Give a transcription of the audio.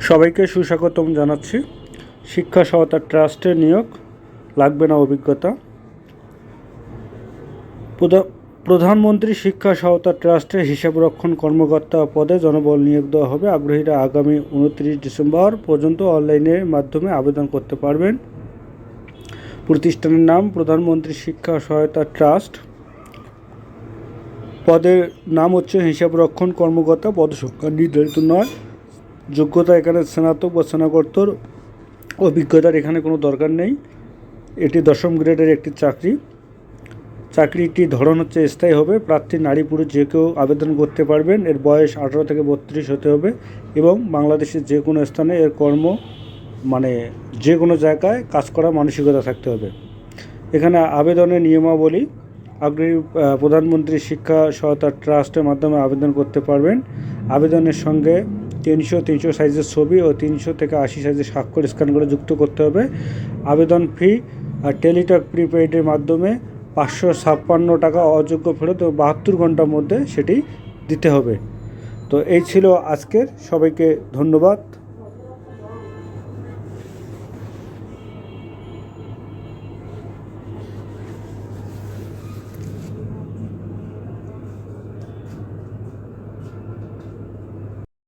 সবাইকে সুস্বাগতম জানাচ্ছি। শিক্ষা সহায়তা ট্রাস্টের নিয়োগ লাগবে না অভিজ্ঞতা। প্রধা- প্রধানমন্ত্রী শিক্ষা সহায়তা ট্রাস্টের হিসাবরক্ষণ কর্মকর্তা পদে জনবল নিয়োগ দেওয়া হবে। আগ্রহীরা আগামী উনত্রিশ ডিসেম্বর পর্যন্ত অনলাইনের মাধ্যমে আবেদন করতে পারবেন। প্রতিষ্ঠানের নাম প্রধানমন্ত্রী শিক্ষা সহায়তা ট্রাস্ট। পদের নাম হচ্ছে হিসাবরক্ষণ কর্মকর্তা পদসংখ্যা নির্ধারিত নয়। যোগ্যতা এখানে স্নাতক বা স্নাতকোত্তর অভিজ্ঞতার এখানে কোনো দরকার নেই। এটি দশম গ্রেডের একটি চাকরি। চাকরিটি ধরন হচ্ছে স্থায়ী হবে। প্রার্থী, নারী, পুরুষ যে কেউ আবেদন করতে পারবেন। এর বয়স আঠারো থেকে বত্রিশ হতে হবে এবং বাংলাদেশের যে কোনো স্থানে এর কর্ম মানে যে কোনো জায়গায় কাজ করার মানসিকতা থাকতে হবে। এখানে আবেদনের নিয়মাবলী, আগ্রহী প্রধানমন্ত্রী শিক্ষা সহায়তা ট্রাস্টের মাধ্যমে আবেদন করতে পারবেন। আবেদনের সঙ্গে তিনশো তিনশো সাইজের ছবি ও তিনশো থেকে আশি সাইজের স্বাক্ষর স্ক্যান করে যুক্ত করতে হবে। আবেদন ফি আর টেলিটক প্রিপেইডের মাধ্যমে পাঁচশো ছাপ্পান্ন টাকা অযোগ্য ফেরত বাহাত্তর ঘণ্টার মধ্যে সেটি দিতে হবে। তো এই ছিল আজকের। সবাইকে ধন্যবাদ।